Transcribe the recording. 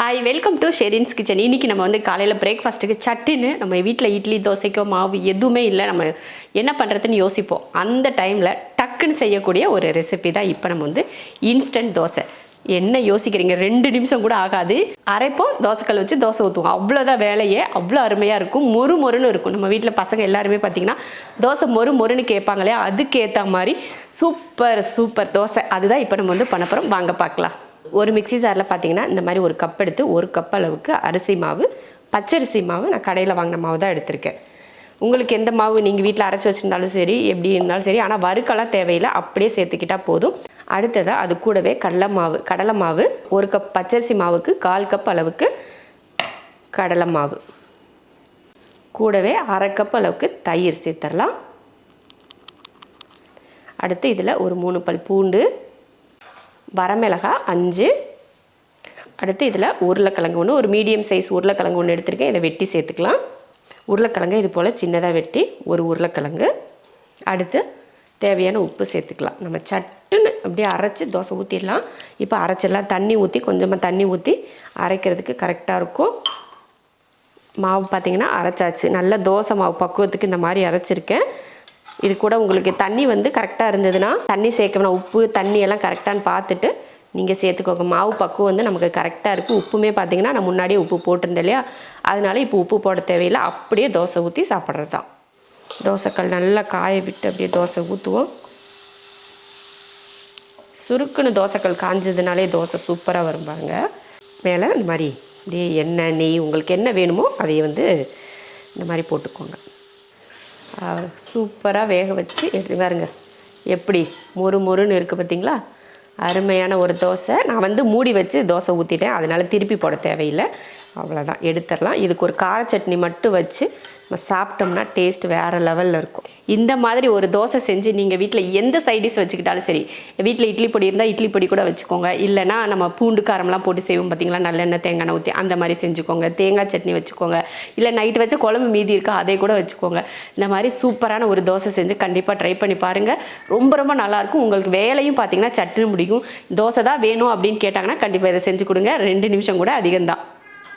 Hi welcome to Sherin's kitchen இன்னைக்கு நம்ம வந்து காலையில் பிரேக்ஃபாஸ்ட்டுக்கு சட்டுன்னு நம்ம வீட்டில் இட்லி தோசைக்கோ மாவு எதுவுமே இல்லை. நம்ம என்ன பண்ணுறதுன்னு யோசிப்போம். அந்த டைமில் டக்குன்னு செய்யக்கூடிய ஒரு ரெசிபி தான் இப்போ நம்ம வந்து இன்ஸ்டன்ட் தோசை. என்ன யோசிக்கிறீங்க? ரெண்டு நிமிஷம் கூட ஆகாது. அரைப்போம் தோசைக்கல் வச்சு தோசை ஊற்றுவோம் அவ்வளோதான் வேலையே. அவ்வளோ அருமையாக இருக்கும். மொறு மொறுன்னு இருக்கும். நம்ம வீட்டில் பசங்க எல்லாருமே பார்த்தீங்கன்னா தோசை மொறு மொறுன்னு கேட்பாங்களே அதுக்கேற்ற மாதிரி சூப்பர் சூப்பர் தோசை. அதுதான் இப்போ நம்ம வந்து பண்ண போகிறோம் வாங்க பார்க்கலாம். ஒரு மிக்ஸி ஜாரில் பார்த்தீங்கன்னா இந்த மாதிரி ஒரு கப் எடுத்து ஒரு கப் அளவுக்கு அரிசி மாவு பச்சரிசி மாவு நான் கடையில் வாங்கின மாவு தான் எடுத்திருக்கேன். உங்களுக்கு எந்த மாவு நீங்கள் வீட்டில் அரைச்சி வச்சுருந்தாலும் சரி எப்படி இருந்தாலும் சரி ஆனால் வறுக்கெல்லாம் தேவையில்லை அப்படியே சேர்த்துக்கிட்டால் போதும். அடுத்ததாக அது கூடவே கடலை மாவு கடலை மாவு ஒரு கப் பச்சரிசி மாவுக்கு கால் கப் அளவுக்கு கடலை மாவு. கூடவே அரை கப் அளவுக்கு தயிர் சேர்த்துடலாம் அடுத்து இதில் ஒரு மூணு பல் பூண்டு வரமிளகாய் அஞ்சு. அடுத்து இதில் உருளைக்கிழங்கு ஒன்று ஒரு மீடியம் சைஸ் உருளைக்கிழங்கு ஒன்று எடுத்திருக்கேன். இதை வெட்டி சேர்த்துக்கலாம். உருளைக்கிழங்கு இது போல் சின்னதாக வெட்டி ஒரு உருளைக்கிழங்கு. அடுத்து தேவையான உப்பு சேர்த்துக்கலாம். நம்ம சட்டுன்னு அப்படியே அரைச்சி தோசை ஊற்றிடலாம் இப்போ அரைச்சிடலாம். தண்ணி ஊற்றி கொஞ்சமாக தண்ணி ஊற்றி அரைக்கிறதுக்கு கரெக்டாக இருக்கும். மாவு பார்த்திங்கன்னா அரைச்சாச்சு. நல்ல தோசை மாவு பக்குவத்துக்கு இந்த மாதிரி அரைச்சிருக்கேன். இது கூட உங்களுக்கு தண்ணி வந்து கரெக்டாக இருந்ததுன்னா தண்ணி சேர்க்கணும். உப்பு தண்ணி எல்லாம் கரெக்டான்னு பார்த்துட்டு நீங்கள் சேர்த்துக்கோங்க. மாவு பக்குவம் வந்து நமக்கு கரெக்டாக இருக்குது உப்புமே பார்த்தீங்கன்னா நான் முன்னாடியே உப்பு போட்டிருந்தேன் இல்லையா? அதனால இப்போ உப்பு போட தேவையில்லை. அப்படியே தோசை ஊற்றி சாப்பிட்றது தான். தோசைக்கல் நல்லா காய விட்டு அப்படியே தோசை ஊற்றுவோம் சுருக்குன்னு தோசைக்கல் காஞ்சதுனாலே தோசை சூப்பராக வரும் பாருங்க. மேலே இந்த மாதிரி அப்படியே எண்ணெய் நெய் உங்களுக்கு என்ன வேணுமோ அதையே வந்து இந்த மாதிரி போட்டுக்கோங்க. சூப்பராக வேக வச்சு எடுத்து பாருங்க. எப்படி? மொறு மொறுன்னு இருக்குது பார்த்தீங்களா அருமையான ஒரு தோசை. நான் வந்து மூடி வச்சு தோசை ஊற்றிட்டேன் அதனால் திருப்பி போட தேவையில்லை. அவ்வளோதான் எடுத்துடலாம். இதுக்கு ஒரு கார சட்னி மட்டும் வச்சு நம்ம சாப்பிட்டோம்னா டேஸ்ட் வேறு லெவலில் இருக்கும். இந்த மாதிரி ஒரு தோசை செஞ்சு நீங்கள் வீட்டில் எந்த சைடிஷ் வச்சுக்கிட்டாலும் சரி வீட்டில் இட்லி பொடி இருந்தால் இட்லி பொடி கூட வச்சுக்கோங்க. இல்லைனா நம்ம பூண்டு காரம்லாம் போட்டு செய்வோம் பார்த்தீங்களா நல்லெண்ணெய் தேங்காய் ஊற்றி அந்த மாதிரி செஞ்சுக்கோங்க. தேங்காய் சட்னி வச்சுக்கோங்க. இல்லை நைட்டு வச்ச குழம்பு மீதி இருக்கா அதை கூட வச்சுக்கோங்க. இந்த மாதிரி சூப்பரான ஒரு தோசை செஞ்சு கண்டிப்பாக ட்ரை பண்ணி பாருங்கள் ரொம்ப ரொம்ப நல்லாயிருக்கும் உங்களுக்கு வேலையும் பார்த்தீங்கன்னா சட்டுன்னு முடியும். தோசை தான் வேணும் அப்படின்னு கேட்டாங்கன்னா கண்டிப்பாக இதை செஞ்சு கொடுங்க. ரெண்டு நிமிஷம் கூட அதிகம்தான்.